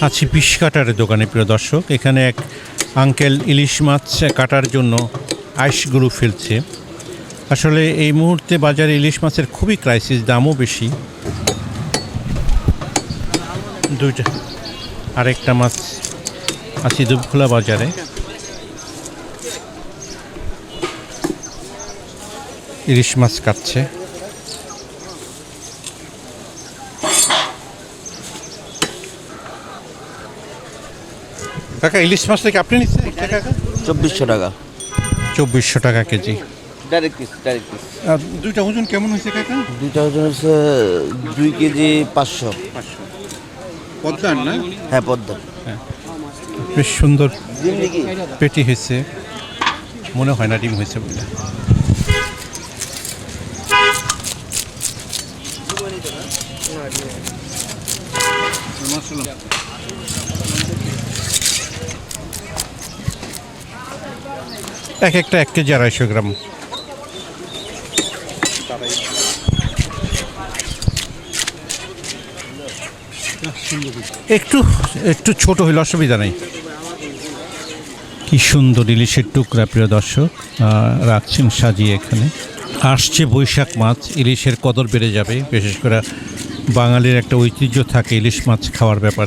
আছি পিস কাটারের দোকানে, প্রিয় দর্শক। এখানে এক আঙ্কেল ইলিশ মাছ কাটার জন্য আইসগুলো ফেলছে। আসলে এই মুহূর্তে বাজারে ইলিশ মাছের খুবই ক্রাইসিস দামও বেশি। দুইটা, আরেকটা মাছ আছি দুবখোলা বাজারে। ইলিশ মাছ কাটছে। কাকা ইলিশ মাছ থেকে আপনি নিচ্ছেন? কাকা? চব্বিশশো টাকা। চব্বিশশো টাকা KG. Direct piece direct piece আর দুইটা ওজন কেমন হয়েছে কাকা? দুইটা ওজন হচ্ছে দুই কেজি পাঁচশো। পদ্মার না? হ্যাঁ পদ্মা বেশ সুন্দর পেটি হয়েছে। মনে হয় না ডিম হয়েছে বলে। এক একটা এক কেজি আড়াইশো গ্রাম। একটু একটু ছোট হইলে অসুবিধা নেই। কি সুন্দর ইলিশের টুকরা, প্রিয় দর্শক। রাখছেন সাজিয়ে এখানে। আসছে বৈশাখ মাছ, ইলিশের কদর বেড়ে যাবে। বিশেষ করে বাঙালির একটা ঐতিহ্য থাকে ইলিশ মাছ খাওয়ার ব্যাপারে।